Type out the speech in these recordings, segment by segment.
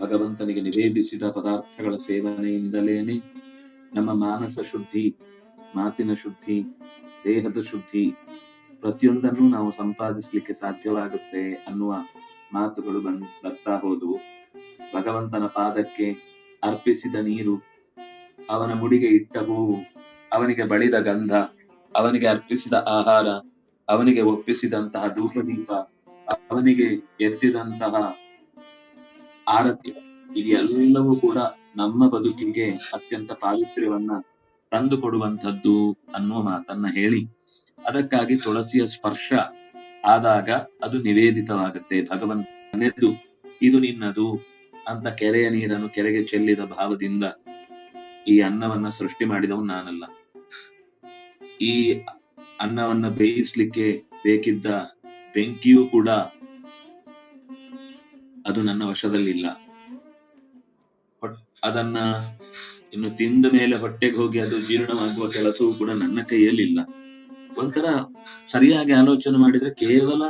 ಭಗವಂತನಿಗೆ ನಿವೇದಿಸಿದ ಪದಾರ್ಥಗಳ ಸೇವನೆಯಿಂದಲೇನೆ ನಮ್ಮ ಮಾನಸ ಶುದ್ಧಿ, ಮಾತಿನ ಶುದ್ಧಿ, ದೇಹದ ಶುದ್ಧಿ ಪ್ರತಿಯೊಂದನ್ನು ನಾವು ಸಂಪಾದಿಸಲಿಕ್ಕೆ ಸಾಧ್ಯವಾಗುತ್ತೆ ಅನ್ನುವ ಮಾತುಗಳು ಬಂದ್ ಬರ್ತಾ ಹೋದವು. ಭಗವಂತನ ಪಾದಕ್ಕೆ ಅರ್ಪಿಸಿದ ನೀರು, ಅವನ ಮುಡಿಗೆ ಇಟ್ಟ ಹೂವು, ಅವನಿಗೆ ಬಳಿದ ಗಂಧ, ಅವನಿಗೆ ಅರ್ಪಿಸಿದ ಆಹಾರ, ಅವನಿಗೆ ಒಪ್ಪಿಸಿದಂತಹ ಧೂಪದೀಪ, ಅವನಿಗೆ ಎತ್ತಿದಂತಹ ಆರತಿ ಇದೆಲ್ಲವೂ ಕೂಡ ನಮ್ಮ ಬದುಕಿಗೆ ಅತ್ಯಂತ ಪಾವಿತ್ರ್ಯವನ್ನ ತಂದು ಕೊಡುವಂಥದ್ದು ಅನ್ನುವ ಮಾತನ್ನ ಹೇಳಿ, ಅದಕ್ಕಾಗಿ ತುಳಸಿಯ ಸ್ಪರ್ಶ ಆದಾಗ ಅದು ನಿವೇದಿತವಾಗುತ್ತೆ. ಭಗವಂತನೆದ್ದು ಇದು ನಿನ್ನದು ಅಂತ ಕೆರೆಯ ನೀರನ್ನು ಕೆರೆಗೆ ಚೆಲ್ಲಿದ ಭಾವದಿಂದ ಈ ಅನ್ನವನ್ನ ಸೃಷ್ಟಿ ಮಾಡಿದವನು ನಾನಲ್ಲ. ಈ ಅನ್ನವನ್ನ ಬೇಯಿಸ್ಲಿಕ್ಕೆ ಬೇಕಿದ್ದ ಬೆಂಕಿಯೂ ಕೂಡ ಅದು ನನ್ನ ವಶದಲ್ಲಿಲ್ಲ ಅದನ್ನ ಇನ್ನು ತಿಂದ ಮೇಲೆ ಹೊಟ್ಟೆಗೆ ಹೋಗಿ ಅದು ಜೀರ್ಣವಾಗುವ ಕೆಲಸವೂ ಕೂಡ ನನ್ನ ಕೈಯಲ್ಲಿಲ್ಲ ಒಂಥರ ಸರಿಯಾಗಿ ಆಲೋಚನೆ ಮಾಡಿದ್ರೆ ಕೇವಲ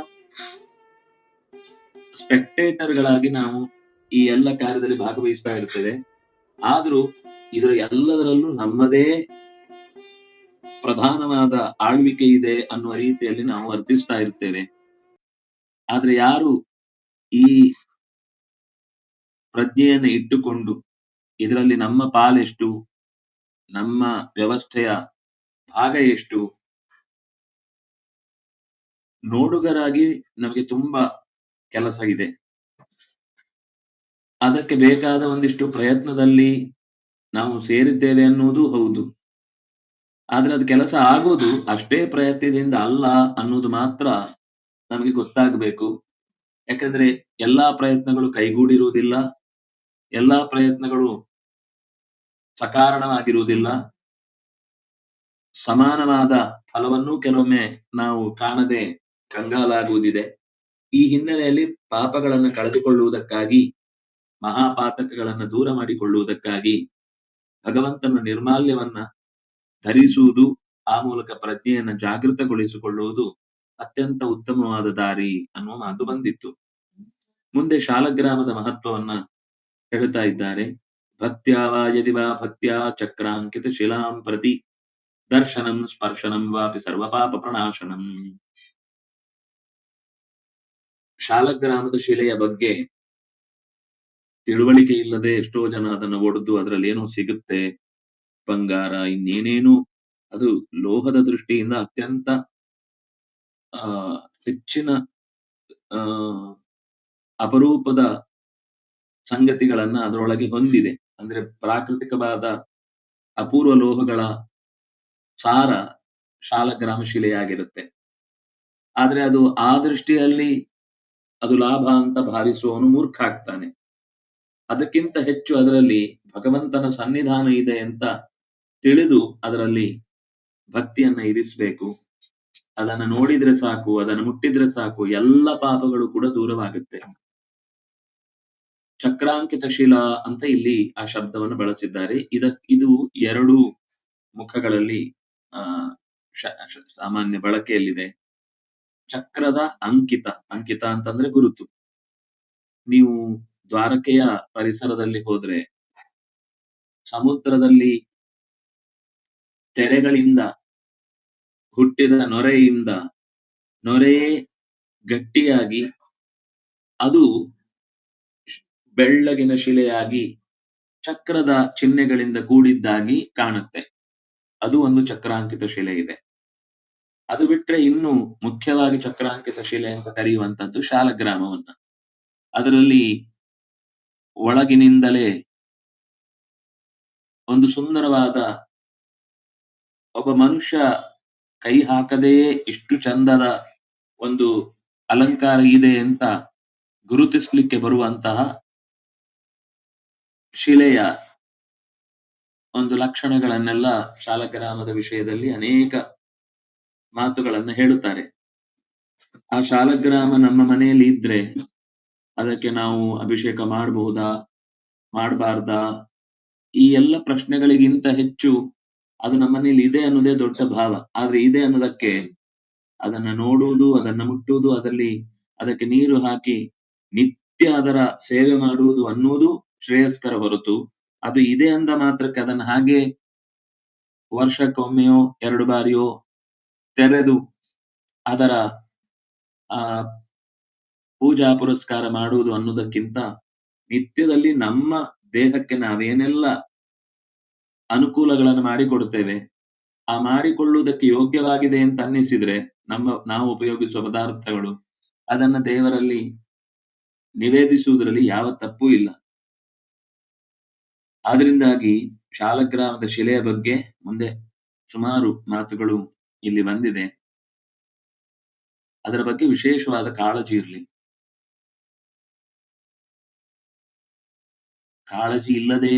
ಸ್ಪೆಕ್ಟೇಟರ್ ಗಳಾಗಿ ನಾವು ಈ ಎಲ್ಲ ಕಾರ್ಯದಲ್ಲಿ ಭಾಗವಹಿಸ್ತಾ ಇರ್ತೇವೆ. ಆದ್ರೂ ಇದರ ಎಲ್ಲದರಲ್ಲೂ ನಮ್ಮದೇ ಪ್ರಧಾನವಾದ ಆಳ್ವಿಕೆ ಇದೆ ಅನ್ನುವ ರೀತಿಯಲ್ಲಿ ನಾವು ವರ್ತಿಸ್ತಾ ಇರ್ತೇವೆ. ಆದ್ರೆ ಯಾರು ಈ ಪ್ರಜ್ಞೆಯನ್ನು ಇಟ್ಟುಕೊಂಡು ಇದರಲ್ಲಿ ನಮ್ಮ ಪಾಲೆಷ್ಟು, ನಮ್ಮ ವ್ಯವಸ್ಥೆಯ ಭಾಗ ಎಷ್ಟು? ನೋಡುಗರಾಗಿ ನಮಗೆ ತುಂಬಾ ಕೆಲಸ ಇದೆ. ಅದಕ್ಕೆ ಬೇಕಾದ ಒಂದಿಷ್ಟು ಪ್ರಯತ್ನದಲ್ಲಿ ನಾವು ಸೇರಿದ್ದೇವೆ ಅನ್ನುವುದು ಹೌದು. ಆದ್ರೆ ಅದು ಕೆಲಸ ಆಗೋದು ಅಷ್ಟೇ ಪ್ರಯತ್ನದಿಂದ ಅಲ್ಲ ಅನ್ನೋದು ಮಾತ್ರ ನಮಗೆ ಗೊತ್ತಾಗಬೇಕು. ಯಾಕಂದ್ರೆ ಎಲ್ಲಾ ಪ್ರಯತ್ನಗಳು ಕೈಗೂಡಿರುವುದಿಲ್ಲ. ಎಲ್ಲಾ ಪ್ರಯತ್ನಗಳು ಸಕಾರಣವಾಗಿರುವುದಿಲ್ಲ. ಸಮಾನವಾದ ಫಲವನ್ನೂ ಕೆಲವೊಮ್ಮೆ ನಾವು ಕಾಣದೆ ಕಂಗಾಲಾಗುವುದಿದೆ. ಈ ಹಿನ್ನೆಲೆಯಲ್ಲಿ ಪಾಪಗಳನ್ನು ಕಳೆದುಕೊಳ್ಳುವುದಕ್ಕಾಗಿ, ಮಹಾಪಾತಕಗಳನ್ನು ದೂರ ಮಾಡಿಕೊಳ್ಳುವುದಕ್ಕಾಗಿ ಭಗವಂತನ ನಿರ್ಮಾಲ್ಯವನ್ನ ಧರಿಸುವುದು ಆ ಮೂಲಕ ಪ್ರಜ್ಞೆಯನ್ನು ಜಾಗೃತಗೊಳಿಸಿಕೊಳ್ಳುವುದು ಅತ್ಯಂತ ಉತ್ತಮವಾದ ದಾರಿ ಅನ್ನುವ ಮಾತು ಬಂದಿತ್ತು. ಮುಂದೆ ಶಾಲಗ್ರಾಮದ ಮಹತ್ವವನ್ನ ಹೇಳ್ತಾ ಇದ್ದಾರೆ. ಭಕ್ತ್ಯಾ ವಾ ಯದಿ ವಾ ಭಕ್ತ್ಯಾ ಚಕ್ರಾಂಕಿತ ಶಿಲಾಂ ಪ್ರತಿ ದರ್ಶನಂ ಸ್ಪರ್ಶನಂ ವಾಪಿ ಸರ್ವಪಾಪ ಪ್ರಣಾಶನಂ. ಶಾಲಗ್ರಾಮದ ಶಿಲೆಯ ಬಗ್ಗೆ ತಿಳುವಳಿಕೆ ಇಲ್ಲದೆ ಎಷ್ಟೋ ಜನ ಅದನ್ನು ಒಡೆದು ಅದರಲ್ಲಿ ಏನೋ ಸಿಗುತ್ತೆ. ಬಂಗಾರ ಇನ್ನೇನೇನು ಅದು ಲೋಹದ ದೃಷ್ಟಿಯಿಂದ ಅತ್ಯಂತ ಹೆಚ್ಚಿನ ಅಪರೂಪದ ಸಂಗತಿಗಳನ್ನ ಅದರೊಳಗೆ ಹೊಂದಿದೆ. ಅಂದ್ರೆ ಪ್ರಾಕೃತಿಕವಾದ ಅಪೂರ್ವ ಲೋಹಗಳ ಸಾರ ಶಾಲಗ್ರಾಮ ಶಿಲೆಯಾಗಿರುತ್ತೆ ಆದ್ರೆ ಅದು ಆ ದೃಷ್ಟಿಯಲ್ಲಿ ಅದು ಲಾಭ ಅಂತ ಭಾವಿಸುವವನು ಮೂರ್ಖ ಆಗ್ತಾನೆ. ಅದಕ್ಕಿಂತ ಹೆಚ್ಚು ಅದರಲ್ಲಿ ಭಗವಂತನ ಸನ್ನಿಧಾನ ಇದೆ ಅಂತ ತಿಳಿದು ಅದರಲ್ಲಿ ಭಕ್ತಿಯನ್ನ ಇರಿಸಬೇಕು. ಅದನ್ನ ನೋಡಿದ್ರೆ ಸಾಕು, ಅದನ್ನು ಮುಟ್ಟಿದ್ರೆ ಸಾಕು, ಎಲ್ಲ ಪಾಪಗಳು ಕೂಡ ದೂರವಾಗುತ್ತೆ. ಚಕ್ರಾಂಕಿತ ಶಿಲಾ ಅಂತ ಇಲ್ಲಿ ಆ ಶಬ್ದವನ್ನು ಬಳಸಿದ್ದಾರೆ. ಇದ ಇದು ಎರಡು ಮುಖಗಳಲ್ಲಿ, ಆ, ಶ- ಸಾಮಾನ್ಯ ಬಳಕೆಯಲ್ಲಿದೆ. ಚಕ್ರದ ಅಂಕಿತ ಅಂಕಿತ ಅಂತಂದ್ರೆ ಗುರುತು. ನೀವು ದ್ವಾರಕೆಯ ಪರಿಸರದಲ್ಲಿ ಹೋದ್ರೆ, ಸಮುದ್ರದಲ್ಲಿ ತೆರೆಗಳಿಂದ ಹುಟ್ಟಿದ ನೊರೆಯಿಂದ ನೊರೆಯೇ ಗಟ್ಟಿಯಾಗಿ ಅದು ಬೆಳ್ಳಗಿನ ಶಿಲೆಯಾಗಿ ಚಕ್ರದ ಚಿಹ್ನೆಗಳಿಂದ ಕೂಡಿದ್ದಾಗಿ ಕಾಣುತ್ತೆ. ಅದು ಒಂದು ಚಕ್ರಾಂಕಿತ ಶಿಲೆ ಇದೆ. ಅದು ಬಿಟ್ರೆ ಇನ್ನು ಮುಖ್ಯವಾಗಿ ಚಕ್ರಾಂಕಿತ ಶಿಲೆ ಅಂತ ಕರೆಯುವಂತದ್ದು ಶಾಲಗ್ರಾಮವನ್ನ. ಅದರಲ್ಲಿ ಒಳಗಿನಿಂದಲೇ ಒಂದು ಸುಂದರವಾದ ಒಬ್ಬ ಮನುಷ್ಯ ಕೈ ಹಾಕದೆಯೇ ಇಷ್ಟು ಚಂದದ ಒಂದು ಅಲಂಕಾರ ಇದೆ ಅಂತ ಗುರುತಿಸ್ಲಿಕ್ಕೆ ಬರುವಂತಹ ಶಿಲೆಯ ಒಂದು ಲಕ್ಷಣಗಳನ್ನೆಲ್ಲ ಶಾಲಗ್ರಾಮದ ವಿಷಯದಲ್ಲಿ ಅನೇಕ ಮಾತುಗಳನ್ನು ಹೇಳುತ್ತಾರೆ. ಆ ಶಾಲಗ್ರಾಮ ನಮ್ಮ ಮನೆಯಲ್ಲಿ ಇದ್ರೆ ಅದಕ್ಕೆ ನಾವು ಅಭಿಷೇಕ ಮಾಡಬಹುದಾ, ಮಾಡಬಾರ್ದಾ? ಈ ಎಲ್ಲ ಪ್ರಶ್ನೆಗಳಿಗಿಂತ ಹೆಚ್ಚು ಅದು ನಮ್ಮನೇಲಿ ಇದೆ ಅನ್ನೋದೇ ದೊಡ್ಡ ಭಾವ. ಆದ್ರೆ ಇದೆ ಅನ್ನೋದಕ್ಕೆ ಅದನ್ನ ನೋಡುವುದು, ಅದನ್ನ ಮುಟ್ಟುವುದು, ಅದರಲ್ಲಿ ಅದಕ್ಕೆ ನೀರು ಹಾಕಿ ನಿತ್ಯ ನಿತ್ಯ ಅದರ ಸೇವೆ ಮಾಡುವುದು ಅನ್ನುವುದು ಶ್ರೇಯಸ್ಕರ ಹೊರತು ಅದು ಇದೆ ಅಂದ ಮಾತ್ರಕ್ಕೆ ಅದನ್ನ ಹಾಗೆ ವರ್ಷಕ್ಕೊಮ್ಮೆಯೋ, ಎರಡು ಬಾರಿಯೋ ತೆರೆದು ಅದರ, ಆ, ಪೂಜಾ ಪುರಸ್ಕಾರ ಮಾಡುವುದು ಅನ್ನೋದಕ್ಕಿಂತ ನಿತ್ಯದಲ್ಲಿ ನಮ್ಮ ದೇಹಕ್ಕೆ ನಾವೇನೆಲ್ಲ ಅನುಕೂಲಗಳನ್ನು ಮಾಡಿಕೊಡುತ್ತೇವೆ, ಆ ಮಾಡಿಕೊಳ್ಳುವುದಕ್ಕೆ ಯೋಗ್ಯವಾಗಿದೆ ಅಂತ ಅನ್ನಿಸಿದ್ರೆ ನಮ್ಮ, ನಾವು ಉಪಯೋಗಿಸುವ ಪದಾರ್ಥಗಳು ಅದನ್ನ ದೇವರಲ್ಲಿ ನಿವೇದಿಸುವುದರಲ್ಲಿ ಯಾವ ತಪ್ಪು ಇಲ್ಲ. ಆದ್ರಿಂದಾಗಿ ಶಾಲಗ್ರಾಮದ ಶಿಲೆಯ ಬಗ್ಗೆ ಮುಂದೆ ಸುಮಾರು ಮಾತುಗಳು ಇಲ್ಲಿ ಬಂದಿದೆ. ಅದರ ಬಗ್ಗೆ ವಿಶೇಷವಾದ ಕಾಳಜಿ ಇರಲಿ. ಕಾಳಜಿ ಇಲ್ಲದೆ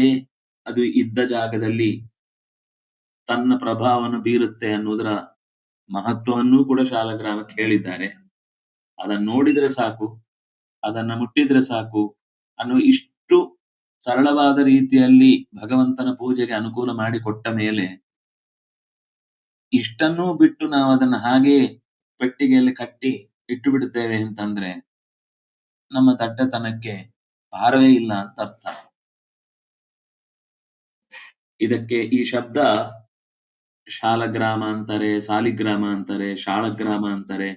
ಅದು ಇದ್ದ ಜಾಗದಲ್ಲಿ ತನ್ನ ಪ್ರಭಾವವನ್ನು ಬೀರುತ್ತೆ ಅನ್ನೋದರ ಮಹತ್ವವನ್ನೂ ಕೂಡ ಶಾಲಗ್ರಾಮಕ್ಕೆ ಹೇಳಿದ್ದಾರೆ. ಅದನ್ನ ನೋಡಿದ್ರೆ ಸಾಕು, ಅದನ್ನ ಮುಟ್ಟಿದ್ರೆ ಸಾಕು ಅನ್ನೋ ಇಷ್ಟು ಸರಳವಾದ ರೀತಿಯಲ್ಲಿ ಭಗವಂತನ ಪೂಜೆಗೆ ಅನುಕೂಲ ಮಾಡಿಕೊಟ್ಟ ಮೇಲೆ ಇಷ್ಟನ್ನೂ ಬಿಟ್ಟು ನಾವು ಅದನ್ನ ಹಾಗೆ ಪೆಟ್ಟಿಗೆಯಲ್ಲಿ ಕಟ್ಟಿ ಇಟ್ಟು ಬಿಡುತ್ತೇವೆ ಅಂತಂದ್ರೆ ನಮ್ಮ ದಡ್ಡತನಕ್ಕೆ ಪಾರವೇ ಇಲ್ಲ ಅಂತ ಅರ್ಥ. ಇದಕ್ಕೆ ಈ ಶಬ್ದ ಶಾಲಗ್ರಾಮ ಅಂತಾರೆ, ಸಾಲಿಗ್ರಾಮ ಅಂತಾರೆ, ಶಾಳಗ್ರಾಮ ಅಂತಾರೆ.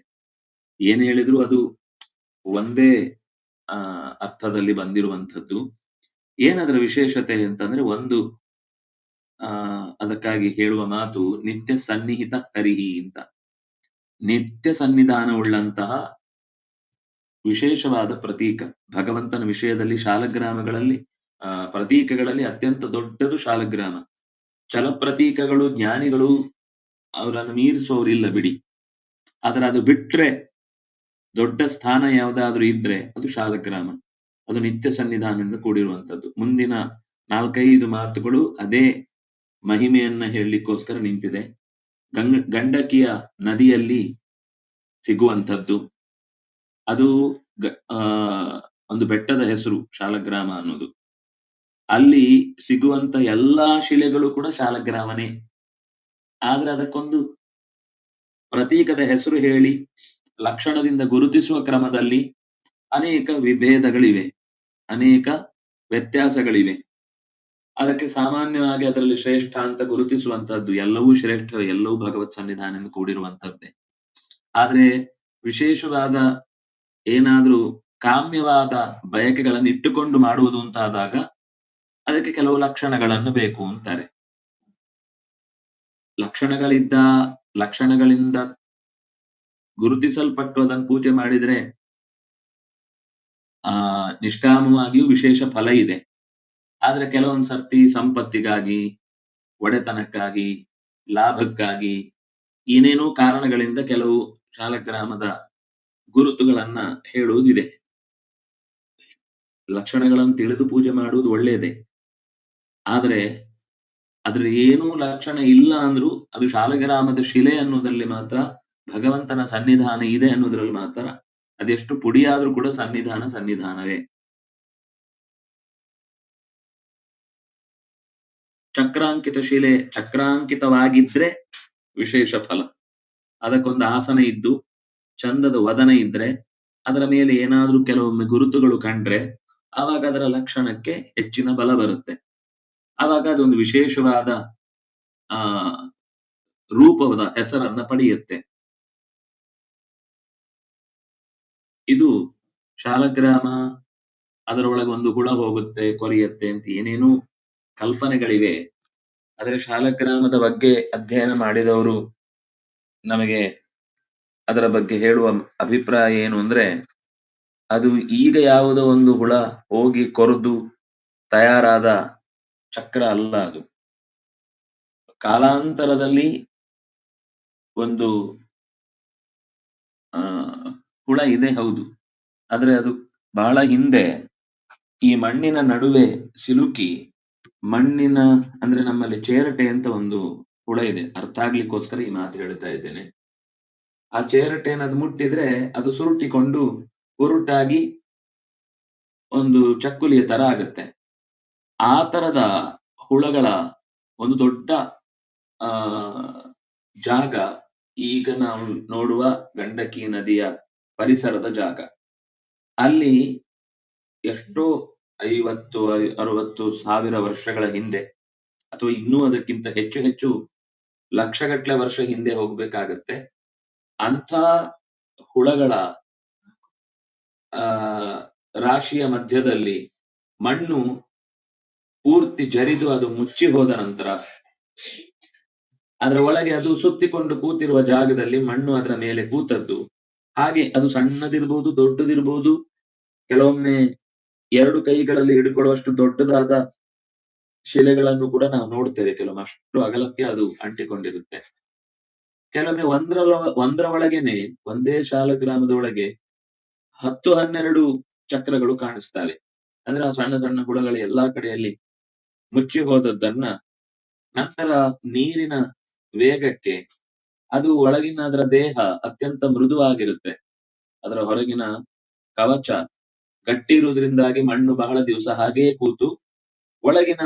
ಏನ್ ಹೇಳಿದ್ರು ಅದು ಒಂದೇ ಅರ್ಥದಲ್ಲಿ ಬಂದಿರುವಂಥದ್ದು. ಏನದರ ವಿಶೇಷತೆ ಅಂತಂದ್ರೆ ಒಂದು, ಆ, ಅದಕ್ಕಾಗಿ ಹೇಳುವ ಮಾತು ನಿತ್ಯ ಸನ್ನಿಹಿತ ಹರಿಹಿ ಅಂತ. ನಿತ್ಯ ಸನ್ನಿಧಾನವುಳ್ಳಂತಹ ವಿಶೇಷವಾದ ಪ್ರತೀಕ. ಭಗವಂತನ ವಿಷಯದಲ್ಲಿ ಶಾಲಗ್ರಾಮಗಳಲ್ಲಿ, ಆ, ಪ್ರತೀಕಗಳಲ್ಲಿ ಅತ್ಯಂತ ದೊಡ್ಡದು ಶಾಲಗ್ರಾಮ. ಪ್ರತೀಕಗಳು ಜ್ಞಾನಿಗಳು ಅವರನ್ನು ಮೀರಿಸುವವರಿಲ್ಲ ಬಿಡಿ. ಆದ್ರೆ ಅದು ಬಿಟ್ರೆ ದೊಡ್ಡ ಸ್ಥಾನ ಯಾವುದಾದ್ರೂ ಇದ್ರೆ ಅದು ಶಾಲಗ್ರಾಮ. ಅದು ನಿತ್ಯ ಸನ್ನಿಧಾನದಿಂದ ಕೂಡಿರುವಂತದ್ದು. ಮುಂದಿನ ನಾಲ್ಕೈದು ಮಾತುಗಳು ಅದೇ ಮಹಿಮೆಯನ್ನ ಹೇಳಲಿಕ್ಕೋಸ್ಕರ ನಿಂತಿದೆ. ಗಂಗ, ಗಂಡಕಿಯ ನದಿಯಲ್ಲಿ ಸಿಗುವಂಥದ್ದು. ಅದು ಒಂದು ಬೆಟ್ಟದ ಹೆಸರು, ಶಾಲಗ್ರಾಮ ಅನ್ನೋದು. ಅಲ್ಲಿ ಸಿಗುವಂತ ಎಲ್ಲಾ ಶಿಲೆಗಳು ಕೂಡ ಶಾಲಗ್ರಾಮನೇ. ಆದ್ರೆ ಅದಕ್ಕೊಂದು ಪ್ರತೀಕದ ಹೆಸರು ಹೇಳಿ, ಲಕ್ಷಣದಿಂದ ಗುರುತಿಸುವ ಕ್ರಮದಲ್ಲಿ ಅನೇಕ ವಿಭೇದಗಳಿವೆ. ಅನೇಕ ವ್ಯತ್ಯಾಸಗಳಿವೆ. ಅದಕ್ಕೆ ಸಾಮಾನ್ಯವಾಗಿ ಅದರಲ್ಲಿ ಶ್ರೇಷ್ಠ ಅಂತ ಗುರುತಿಸುವಂತದ್ದು ಎಲ್ಲವೂ ಶ್ರೇಷ್ಠ, ಎಲ್ಲವೂ ಭಗವತ್ ಸನ್ನಿಧಾನದಿಂದ ಕೂಡಿರುವಂತದ್ದೇ ಆದ್ರೆ ವಿಶೇಷವಾದ ಏನಾದ್ರೂ ಕಾಮ್ಯವಾದ ಬಯಕೆಗಳನ್ನು ಇಟ್ಟುಕೊಂಡು ಮಾಡುವುದು ಅಂತಾದಾಗ ಅದಕ್ಕೆ ಕೆಲವು ಲಕ್ಷಣಗಳನ್ನು ಬೇಕು ಅಂತಾರೆ. ಲಕ್ಷಣಗಳಿದ್ದ, ಲಕ್ಷಣಗಳಿಂದ ಗುರುತಿಸಲ್ಪಟ್ಟು ಅದನ್ನು ಪೂಜೆ ಮಾಡಿದ್ರೆ ಆ, ನಿಷ್ಕಾಮವಾಗಿಯೂ ವಿಶೇಷ ಫಲ ಇದೆ. ಆದ್ರೆ ಕೆಲವೊಂದ್ ಸರ್ತಿ ಸಂಪತ್ತಿಗಾಗಿ, ಒಡೆತನಕ್ಕಾಗಿ, ಲಾಭಕ್ಕಾಗಿ ಏನೇನೋ ಕಾರಣಗಳಿಂದ ಕೆಲವು ಶಾಲಗ್ರಾಮದ ಗುರುತುಗಳನ್ನ ಹೇಳುವುದಿದೆ. ಲಕ್ಷಣಗಳನ್ನು ತಿಳಿದು ಪೂಜೆ ಮಾಡುವುದು ಒಳ್ಳೆಯದೇ. ಆದರೆ ಅದ್ರ ಏನೂ ಲಕ್ಷಣ ಇಲ್ಲ ಅಂದ್ರೂ ಅದು ಶಾಲಗ್ರಾಮದ ಶಿಲೆ ಅನ್ನೋದ್ರಲ್ಲಿ ಮಾತ್ರ, ಭಗವಂತನ ಸನ್ನಿಧಾನ ಇದೆ ಅನ್ನೋದ್ರಲ್ಲಿ ಮಾತ್ರ ಅದೆಷ್ಟು ಪುಡಿಯಾದ್ರೂ ಕೂಡ ಸನ್ನಿಧಾನ ಸನ್ನಿಧಾನವೇ. ಚಕ್ರಾಂಕಿತ ಶಿಲೆ ಚಕ್ರಾಂಕಿತವಾಗಿದ್ರೆ ವಿಶೇಷ ಫಲ. ಅದಕ್ಕೊಂದು ಆಸನ ಇದ್ದು, ಚಂದದ ವದನ ಇದ್ರೆ, ಅದರ ಮೇಲೆ ಏನಾದ್ರೂ ಕೆಲವೊಮ್ಮೆ ಗುರುತುಗಳು ಕಂಡ್ರೆ, ಆವಾಗ ಅದರ ಲಕ್ಷಣಕ್ಕೆ ಹೆಚ್ಚಿನ ಬಲ ಬರುತ್ತೆ. ಆವಾಗ ಅದೊಂದು ವಿಶೇಷವಾದ, ಆ, ರೂಪದ ಹೆಸರನ್ನ ಪಡೆಯುತ್ತೆ. ಇದು ಶಾಲಗ್ರಾಮ ಅದರೊಳಗೆ ಒಂದು ಹುಳ ಹೋಗುತ್ತೆ, ಕೊರಿಯತ್ತೆ ಅಂತ ಏನೇನೋ ಕಲ್ಪನೆಗಳಿವೆ. ಆದರೆ ಶಾಲಗ್ರಾಮದ ಬಗ್ಗೆ ಅಧ್ಯಯನ ಮಾಡಿದವರು ನಮಗೆ ಅದರ ಬಗ್ಗೆ ಹೇಳುವ ಅಭಿಪ್ರಾಯ ಏನು ಅಂದ್ರೆ, ಅದು ಈಗ ಯಾವುದೋ ಒಂದು ಹುಳ ಹೋಗಿ ಕೊರೆದು ತಯಾರಾದ ಚಕ್ರ ಅಲ್ಲ ಅದು. ಕಾಲಾಂತರದಲ್ಲಿ ಒಂದು, ಆ ಹುಳ ಇದೆ ಹೌದು. ಆದ್ರೆ ಅದು ಬಹಳ ಹಿಂದೆ ಈ ಮಣ್ಣಿನ ನಡುವೆ ಸಿಲುಕಿ ಮಣ್ಣಿನ ಅಂದ್ರೆ ನಮ್ಮಲ್ಲಿ ಚೇರಟೆ ಅಂತ ಒಂದು ಹುಳ ಇದೆ. ಅರ್ಥ ಆಗ್ಲಿಕ್ಕೋಸ್ಕರ ಈ ಮಾತು ಹೇಳ್ತಾ ಇದ್ದೇನೆ. ಆ ಚೇರಟೆನ ಅದು ಮುಟ್ಟಿದ್ರೆ ಅದು ಸುರುಟಿಕೊಂಡು ಉರುಟಾಗಿ ಒಂದು ಚಕ್ಕುಲಿಯ ತರ ಆಗುತ್ತೆ. ಆ ತರದ ಹುಳಗಳ ಒಂದು ದೊಡ್ಡ, ಆ, ಜಾಗ ಈಗ ನಾವು ನೋಡುವ ಗಂಡಕಿ ನದಿಯ ಪರಿಸರದ ಜಾಗ. ಅಲ್ಲಿ ಎಷ್ಟೋ ಐವತ್ತು, ಅರವತ್ತು ಸಾವಿರ ವರ್ಷಗಳ ಹಿಂದೆ ಅಥವಾ ಇನ್ನೂ ಅದಕ್ಕಿಂತ ಹೆಚ್ಚು ಹೆಚ್ಚು ಲಕ್ಷಗಟ್ಟಲೆ ವರ್ಷ ಹಿಂದೆ ಹೋಗ್ಬೇಕಾಗತ್ತೆ. ಅಂಥ ಹುಳಗಳ, ಆ, ರಾಶಿಯ ಮಧ್ಯದಲ್ಲಿ ಮಣ್ಣು ಪೂರ್ತಿ ಜರಿದು ಅದು ಮುಚ್ಚಿ ಹೋದ ನಂತರ ಅದರ ಒಳಗೆ ಅದು ಸುತ್ತಿಕೊಂಡು ಕೂತಿರುವ ಜಾಗದಲ್ಲಿ ಮಣ್ಣು ಅದರ ಮೇಲೆ ಕೂತದ್ದು. ಹಾಗೆ ಅದು ಸಣ್ಣದಿರ್ಬೋದು ದೊಡ್ಡದಿರಬಹುದು ಕೆಲವೊಮ್ಮೆ ಎರಡು ಕೈಗಳಲ್ಲಿ ಹಿಡ್ಕೊಳ್ಳುವಷ್ಟು ದೊಡ್ಡದಾದ ಶಿಲೆಗಳನ್ನು ಕೂಡ ನಾವು ನೋಡ್ತೇವೆ. ಕೆಲವೊಮ್ಮೆ ಅಷ್ಟು ಅಗಲಕ್ಕೆ ಅದು ಅಂಟಿಕೊಂಡಿರುತ್ತೆ. ಕೆಲವೊಮ್ಮೆ ಒಂದರ ಒಂದ್ರ ಒಳಗೇನೆ, ಒಂದೇ ಶಾಲ ಗ್ರಾಮದ ಒಳಗೆ ಹತ್ತು, ಹನ್ನೆರಡು ಚಕ್ರಗಳು ಕಾಣಿಸ್ತವೆ. ಅಂದ್ರೆ ಆ ಸಣ್ಣ ಸಣ್ಣ ಹುಳಗಳು ಎಲ್ಲಾ ಕಡೆಯಲ್ಲಿ ಮುಚ್ಚಿ ಹೋದದ್ದನ್ನ ನಂತರ ನೀರಿನ ವೇಗಕ್ಕೆ ಅದು ಒಳಗಿನ ಅದರ ದೇಹ ಅತ್ಯಂತ ಮೃದುವಾಗಿರುತ್ತೆ. ಅದರ ಹೊರಗಿನ ಕವಚ ಗಟ್ಟಿ ಇರುವುದರಿಂದಾಗಿ ಮಣ್ಣು ಬಹಳ ದಿವಸ ಹಾಗೆಯೇ ಕೂತು ಒಳಗಿನ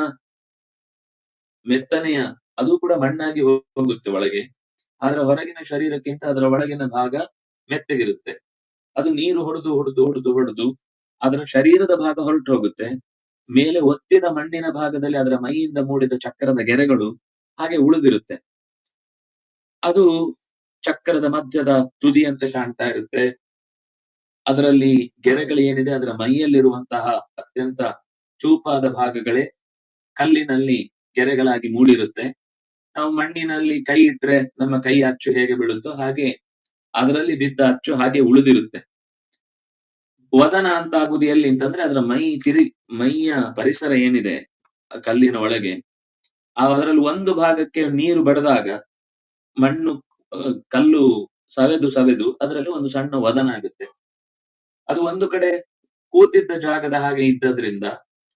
ಮೆತ್ತನೆಯ ಅದು ಕೂಡ ಮಣ್ಣಾಗಿ ಹೋಗುತ್ತೆ ಒಳಗೆ. ಆದ್ರೆ ಹೊರಗಿನ ಶರೀರಕ್ಕಿಂತ ಅದರ ಒಳಗಿನ ಭಾಗ ಮೆತ್ತಗಿರುತ್ತೆ. ಅದು ನೀರು ಹೊಡೆದು ಹೊಡೆದು ಹೊಡೆದು ಹೊಡೆದು ಅದರ ಶರೀರದ ಭಾಗ ಹೊರಟು ಹೋಗುತ್ತೆ. ಮೇಲೆ ಒತ್ತಿದ ಮಣ್ಣಿನ ಭಾಗದಲ್ಲಿ ಅದರ ಮೈಯಿಂದ ಮೂಡಿದ ಚಕ್ರದ ಗೆರೆಗಳು ಹಾಗೆ ಉಳಿದಿರುತ್ತೆ. ಅದು ಚಕ್ರದ ಮಧ್ಯದ ತುದಿ ಅಂತ ಕಾಣ್ತಾ ಇರುತ್ತೆ. ಅದರಲ್ಲಿ ಗೆರೆಗಳು ಏನಿದೆ ಅದರ ಮೈಯಲ್ಲಿರುವಂತಹ ಅತ್ಯಂತ ಚೂಪಾದ ಭಾಗಗಳೇ ಕಲ್ಲಿನಲ್ಲಿ ಗೆರೆಗಳಾಗಿ ಮೂಡಿರುತ್ತೆ. ನಾವು ಮಣ್ಣಿನಲ್ಲಿ ಕೈ ಇಟ್ರೆ ನಮ್ಮ ಕೈ ಅಚ್ಚು ಹೇಗೆ ಬೀಳುತ್ತೋ ಹಾಗೆ ಅದರಲ್ಲಿ ಬಿದ್ದ ಅಚ್ಚು ಹಾಗೆ ಉಳಿದಿರುತ್ತೆ. ವದನ ಅಂತ ಆಗುದು ಎಲ್ಲಿ ಅಂತಂದ್ರೆ ಅದರ ಮೈ ತಿರಿ, ಮೈಯ ಪರಿಸರ ಏನಿದೆ ಕಲ್ಲಿನ ಒಳಗೆ, ಆ ಅದರಲ್ಲಿ ಒಂದು ಭಾಗಕ್ಕೆ ನೀರು ಬಡದಾಗ ಮಣ್ಣು ಕಲ್ಲು ಸವೆದು ಸವೆದು, ಅದರಲ್ಲಿ ಒಂದು ಸಣ್ಣ ವದನ ಆಗುತ್ತೆ. ಅದು ಒಂದು ಕಡೆ ಕೂತಿದ್ದ ಜಾಗದ ಹಾಗೆ ಇದ್ದದ್ರಿಂದ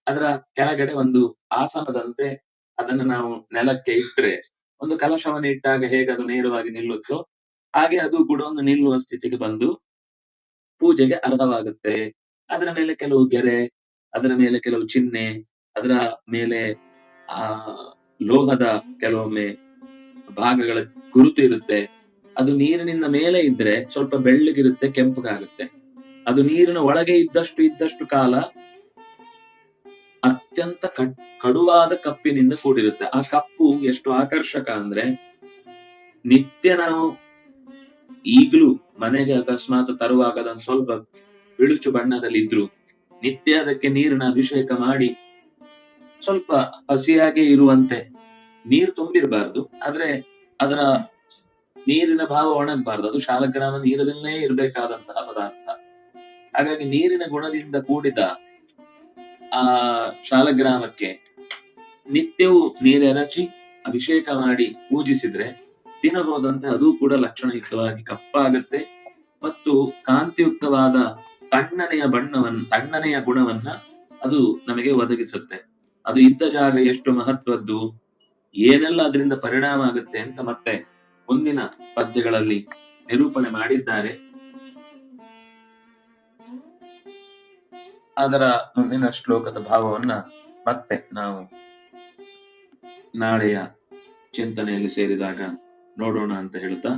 ಅದರ ಕೆಳಗಡೆ ಒಂದು ಆಸನದಂತೆ ಅದನ್ನು ನಾವು ನೆಲಕ್ಕೆ ಇಟ್ಟರೆ ಒಂದು ಕಲಶವನ್ನು ಇಟ್ಟಾಗ ಹೇಗೆ ಅದು ನೇರವಾಗಿ ನಿಲ್ಲುತ್ತೋ, ಹಾಗೆ ಅದು ಕೂಡ ಒಂದು ನಿಲ್ಲುವ ಸ್ಥಿತಿಗೆ ಬಂದು ಪೂಜೆಗೆ ಅರ್ಹವಾಗುತ್ತೆ. ಅದರ ಮೇಲೆ ಕೆಲವು ಗೆರೆ, ಅದರ ಮೇಲೆ ಕೆಲವು ಚಿಹ್ನೆ, ಅದರ ಮೇಲೆ, ಆ, ಲೋಹದ ಕೆಲವೊಮ್ಮೆ ಭಾಗಗಳ ಗುರುತು ಇರುತ್ತೆ. ಅದು ನೀರಿನಿಂದ ಮೇಲೆ ಇದ್ರೆ ಸ್ವಲ್ಪ ಬೆಳ್ಳಗಿರುತ್ತೆ, ಕೆಂಪಗಾಗುತ್ತೆ. ಅದು ನೀರಿನ ಒಳಗೆ ಇದ್ದಷ್ಟು ಇದ್ದಷ್ಟು ಕಾಲ ಅತ್ಯಂತ ಕಡ್- ಕಡುವಾದ ಕಪ್ಪಿನಿಂದ ಕೂಡಿರುತ್ತೆ. ಆ ಕಪ್ಪು ಎಷ್ಟು ಆಕರ್ಷಕ ಅಂದ್ರೆ ನಿತ್ಯ ನಾವು ಈಗಲೂ ಮನೆಗೆ ಅಕಸ್ಮಾತ್ ತರುವಾಗ ಅದನ್ನು ಸ್ವಲ್ಪ ಬಿಳುಚು ಬಣ್ಣದಲ್ಲಿ ಇದ್ರು, ನಿತ್ಯ ಅದಕ್ಕೆ ನೀರಿನ ಅಭಿಷೇಕ ಮಾಡಿ ಸ್ವಲ್ಪ ಹಸಿಯಾಗೆ ಇರುವಂತೆ. ನೀರು ತುಂಬಿರಬಾರ್ದು. ಆದ್ರೆ ಅದರ ನೀರಿನ ಭಾವ ಒಣಗಬಾರ್ದು ಅದು ಶಾಲಗ್ರಾಮ ನೀರದಲ್ಲೇ ಇರಬೇಕಾದಂತಹ ಪದಾರ್ಥ. ಹಾಗಾಗಿ ನೀರಿನ ಗುಣದಿಂದ ಕೂಡಿದ ಆ ಶಾಲಗ್ರಾಮಕ್ಕೆ ನಿತ್ಯವೂ ನೀರೆರಚಿ ಅಭಿಷೇಕ ಮಾಡಿ ಪೂಜಿಸಿದ್ರೆ ದಿನ ಹೋದಂತೆ ಅದು ಕೂಡ ಲಕ್ಷಣಯುಕ್ತವಾಗಿ ಕಪ್ಪಾಗತ್ತೆ. ಮತ್ತು ಕಾಂತಿಯುಕ್ತವಾದ ತಣ್ಣನೆಯ ಬಣ್ಣವನ್ನ ತಣ್ಣನೆಯ ಗುಣವನ್ನ ಅದು ನಮಗೆ ಒದಗಿಸುತ್ತೆ. ಅದು ಇದ್ದ ಜಾಗ ಎಷ್ಟು ಮಹತ್ವದ್ದು? ಏನೆಲ್ಲ ಅದರಿಂದ ಪರಿಣಾಮ ಆಗುತ್ತೆ ಅಂತ ಮತ್ತೆ ಮುಂದಿನ ಪದ್ಯಗಳಲ್ಲಿ ನಿರೂಪಣೆ ಮಾಡಿದ್ದಾರೆ. ಅದರ ಮುಂದಿನ ಶ್ಲೋಕದ ಭಾವವನ್ನ ಮತ್ತೆ ನಾವು ನಾಳೆಯ ಚಿಂತನೆಯಲ್ಲಿ ಸೇರಿದಾಗ ನೋಡೋಣ ಅಂತ ಹೇಳ್ತಾ